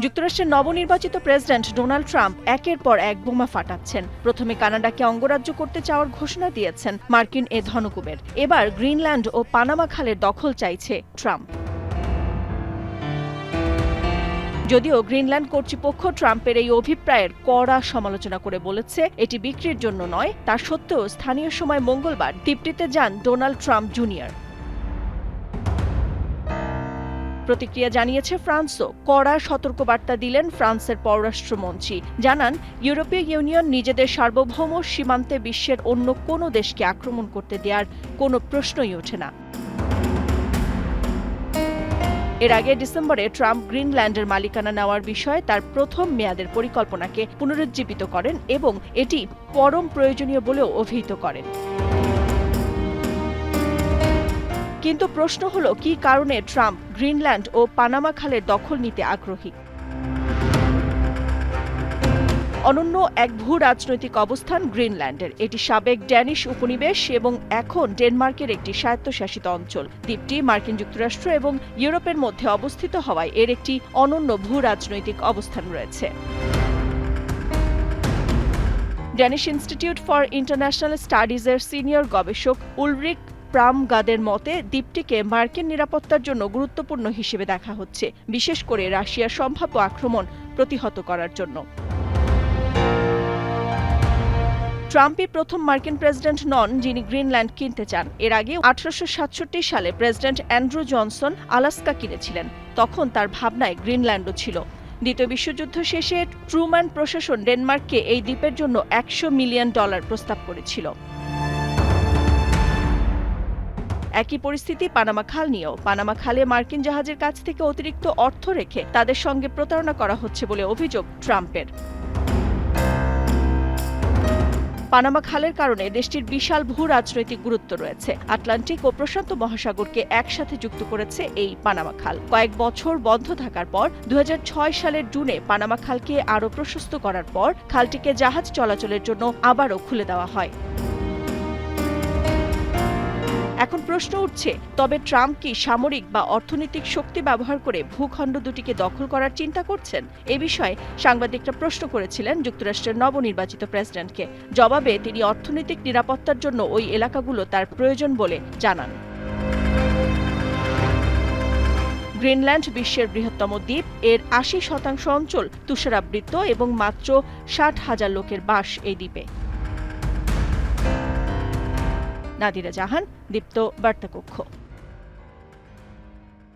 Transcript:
যুক্তরাষ্ট্রের নবনির্বাচিত president Donald Trump একের পর এক বোমা ফাটাচ্ছেন। প্রথমে কানাডাকে অঙ্গরাজ্য করতে চাওয়ার ঘোষণা দিয়েছেন মার্কিন এ ধনকুবের। এবার গ্রিনল্যান্ড ও পানামা খালের দখল চাইছে ট্রাম্প। যদিও গ্রিনল্যান্ড কর্তৃপক্ষ ট্রাম্পের এই অভিপ্রায়ের কড়া সমালোচনা করে বলেছে, এটি বিক্রির জন্য নয়, তা সত্ত্বেও স্থানীয় সময় মঙ্গলবার দ্বীপটিতে যান ডোনাল্ড ট্রাম্প জুনিয়র। প্রতিক্রিয়া জানিয়েছে ফ্রান্সও। কড়া সতর্কবার্তা দিলেন ফ্রান্সের পররাষ্ট্রমন্ত্রী। জানান, ইউরোপীয় ইউনিয়ন নিজেদের সার্বভৌম সীমান্তে বিশ্বের অন্য কোনো দেশকে আক্রমণ করতে দেওয়ার কোনো প্রশ্নই ওঠে না। এর আগে ডিসেম্বরে ট্রাম্প গ্রিনল্যান্ডের মালিকানা নেওয়ার বিষয়ে তার প্রথম মেয়াদের পরিকল্পনাকে পুনরুজ্জীবিত করেন এবং এটি পরম প্রয়োজনীয় বলেও অভিহিত করেন। কিন্তু প্রশ্ন হলো, কী কারণে ট্রাম্প গ্রিনল্যান্ড ও পানামা খালের দখল নিতে আগ্রহী? অনন্য এক ভূ রাজনৈতিক অবস্থান গ্রিনল্যান্ডের। এটি সাবেক ড্যানিশ উপনিবেশ এবং এখন ডেনমার্কের একটি স্বায়ত্তশাসিত অঞ্চল। দ্বীপটি মার্কিন যুক্তরাষ্ট্র এবং ইউরোপের মধ্যে অবস্থিত হওয়ায় এর একটি অনন্য ভূ রাজনৈতিক অবস্থান রয়েছে। ড্যানিশ ইনস্টিটিউট ফর ইন্টারন্যাশনাল স্টাডিজের সিনিয়র গবেষক উলরিক প্রামগাদের মতে, দ্বীপটিকে মার্কিন নিরাপত্তার জন্য গুরুত্বপূর্ণ হিসেবে দেখা হচ্ছে, বিশেষ করে রাশিয়ার সম্ভাব্য আক্রমণ প্রতিহত করার জন্য। ট্রাম্পই প্রথম মার্কিন প্রেসিডেন্ট নন, যিনি গ্রিনল্যান্ড কিনতে চান। এর আগে আঠারোশো সাতষট্টি সালে প্রেসিডেন্ট অ্যান্ড্রু জনসন আলাস্কা কিনেছিলেন। তখন তার ভাবনায় গ্রিনল্যান্ডও ছিল। দ্বিতীয় বিশ্বযুদ্ধ শেষে ট্রুম্যান প্রশাসন ডেনমার্ককে এই দ্বীপের জন্য একশো মিলিয়ন ডলার প্রস্তাব করেছিল। একই পরিস্থিতি পানামা খাল নিয়েও। পানামা খালে মার্কিন জাহাজের কাছ থেকে অতিরিক্ত অর্থ রেখে তাদের সঙ্গে প্রতারণা করা হচ্ছে বলে অভিযোগ ট্রাম্পের। পানামা খালের কারণে দেশটির বিশাল ভূ রাজনৈতিক গুরুত্ব রয়েছে। আটলান্টিক ও প্রশান্ত মহাসাগরকে একসাথে যুক্ত করেছে এই পানামা খাল। কয়েক বছর বন্ধ থাকার পর দু হাজার ছয় সালের জুনে পানামা খালকে আরও প্রশস্ত করার পর খালটিকে জাহাজ চলাচলের জন্য আবারও খুলে দেওয়া হয়। এখন প্রশ্ন উঠছে, তবে ট্রাম্প কি সামরিক বা অর্থনৈতিক শক্তি ব্যবহার করে ভূখণ্ড দুটিকে দখল করার চিন্তা করছেন? এ বিষয়ে সাংবাদিকরা প্রশ্ন করেছিলেন যুক্তরাষ্ট্রের নবনির্বাচিত প্রেসিডেন্টকে। জবাবে তিনি অর্থনৈতিক নিরাপত্তার জন্য ওই এলাকাগুলো তার প্রয়োজন বলে জানান। গ্রিনল্যান্ড বিশ্বের বৃহত্তম দ্বীপ, এর আশি শতাংশ অঞ্চল তুষারাবৃত এবং মাত্র ষাট হাজার লোকের বাস এই দ্বীপে। নাদিরা জাহান দীপ্ত বার্তাকক্ষ।